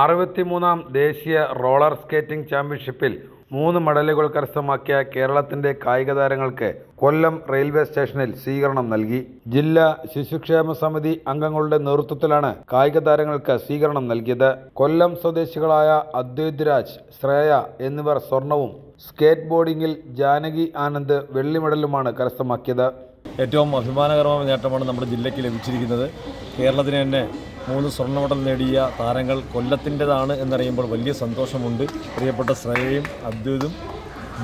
അറുപത്തിമൂന്നാം ദേശീയ roller skating ചാമ്പ്യൻഷിപ്പിൽ മൂന്ന് മെഡലുകൾ കരസ്ഥമാക്കിയ കേരളത്തിന്റെ കായിക താരങ്ങൾക്ക് കൊല്ലം റെയിൽവേ സ്റ്റേഷനിൽ സ്വീകരണം നൽകി. ജില്ലാ ശിശുക്ഷേമ സമിതി അംഗങ്ങളുടെ നേതൃത്വത്തിലാണ് കായിക താരങ്ങൾക്ക് സ്വീകരണം നൽകിയത്. കൊല്ലം സ്വദേശികളായ അദ്വൈത് രാജ് ശ്രേയ എന്നിവർ സ്വർണവും സ്കേറ്റ് ബോർഡിംഗിൽ ജാനകി ആനന്ദ് വെള്ളി മെഡലുമാണ് കരസ്ഥമാക്കിയത്. ഏറ്റവും അഭിമാനകരമായ നേട്ടമാണ് നമ്മുടെ ജില്ലയ്ക്ക് ലഭിച്ചിരിക്കുന്നത്. കേരളത്തിന് തന്നെ മൂന്ന് സ്വർണ മെഡൽ നേടിയ താരങ്ങൾ കൊല്ലത്തിന്റെതാണ് എന്നറിയുമ്പോൾ വലിയ സന്തോഷമുണ്ട്. പ്രിയപ്പെട്ട ശ്രേയയും അദ്വൈതും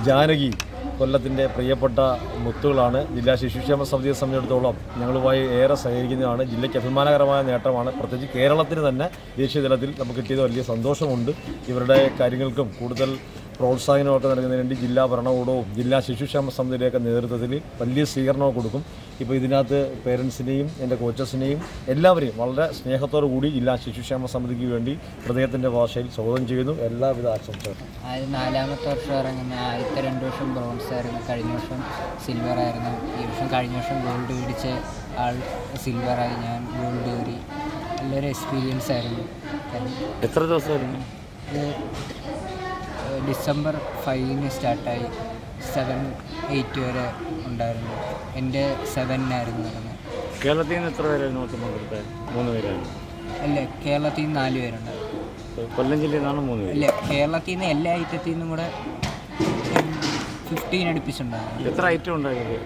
ജാനകി കൊല്ലത്തിന്റെ പ്രിയപ്പെട്ട മുത്തുകളാണ്. ജില്ലാ ശിശുക്ഷേമ സമിതിയെ സംബന്ധിച്ചിടത്തോളം ഞങ്ങളുമായി ഏറെ സഹകരിക്കുന്നതാണ്. ജില്ലയ്ക്ക് അഭിമാനകരമായ നേട്ടമാണ്. പ്രത്യേകിച്ച് കേരളത്തിന് തന്നെ ദേശീയ തലത്തിൽ നമുക്ക് കിട്ടിയത് വലിയ സന്തോഷമുണ്ട്. ഇവരുടെ കാര്യങ്ങൾക്കും കൂടുതൽ പ്രോത്സാഹനമൊക്കെ നൽകുന്നതിന് വേണ്ടി ജില്ലാ ഭരണകൂടവും ജില്ലാ ശിശുക്ഷേമ സമിതിയുടെയൊക്കെ നേതൃത്വത്തിൽ വലിയ സ്വീകരണമൊക്കെ കൊടുക്കും. ഇപ്പോൾ ഇതിനകത്ത് പേരൻസിനെയും എന്റെ കോച്ചസിനെയും എല്ലാവരെയും വളരെ സ്നേഹത്തോടു കൂടി ജില്ലാ ശിശുക്ഷേമ സമിതിക്ക് വേണ്ടി ഹൃദയത്തിന്റെ ഭാഷയിൽ സ്വാഗതം ചെയ്യുന്നു. എല്ലാവിധ ആശംസകളും. അത് നാലാമത്തെ വർഷം ഇറങ്ങുന്ന ആദ്യത്തെ രണ്ട് വർഷം ബ്രോൺസ് ആയിരുന്നു. കഴിഞ്ഞ വർഷം സിൽവർ ആയിരുന്നു. ഈ വർഷം കഴിഞ്ഞ വർഷം ഗോൾഡ് മേടിച്ച് ആൾ സിൽവറായി ഞാൻ ഗോൾഡ് കയറി. നല്ലൊരു എക്സ്പീരിയൻസ് ആയിരുന്നു. എത്ര ദിവസമായിരുന്നു? ഡിസംബർ ഫൈവിന് സ്റ്റാർട്ടായി. സെവൻ എയ്റ്റ് വരെ ഉണ്ടായിരുന്നു. എന്റെ സെവനിനായിരുന്നു നടന്നത് കേരളത്തിൽ നിന്ന് എത്ര പേരായിരുന്നു മൊത്തം പങ്കെടുത്തത് മൂന്ന് പേരായിരുന്നു അല്ല കേരളത്തിൽ നിന്ന് നാല് പേരുണ്ട്. കൊല്ലം ജില്ലയിൽ നിന്നാണ് മൂന്ന് പേര്. അല്ല കേരളത്തിൽ നിന്ന് എല്ലാ ഐറ്റത്തിൽ നിന്നും കൂടെ ഫിഫ്റ്റീൻ അടുപ്പിച്ചുണ്ടായിരുന്നു. എത്ര ഐറ്റം ഉണ്ടായത്?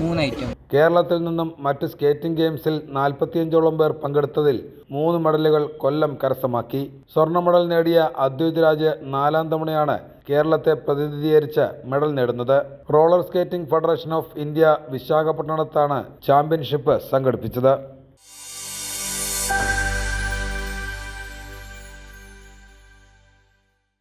മൂന്ന് ഐറ്റം കേരളത്തിൽ നിന്നും മറ്റ് സ്കേറ്റിംഗ് ഗെയിംസിൽ നാൽപ്പത്തിയഞ്ചോളം പേർ പങ്കെടുത്തതിൽ മൂന്ന് മെഡലുകൾ കൊല്ലം കരസ്ഥമാക്കി. സ്വർണ മെഡൽ നേടിയ അദ്വൈത് രാജ് നാലാം തവണയാണ് കേരളത്തെ പ്രതിനിധീകരിച്ച് മെഡൽ നേടുന്നത്. Roller skating federation of India വിശാഖപട്ടണത്താണ് championship സംഘടിപ്പിച്ചത്.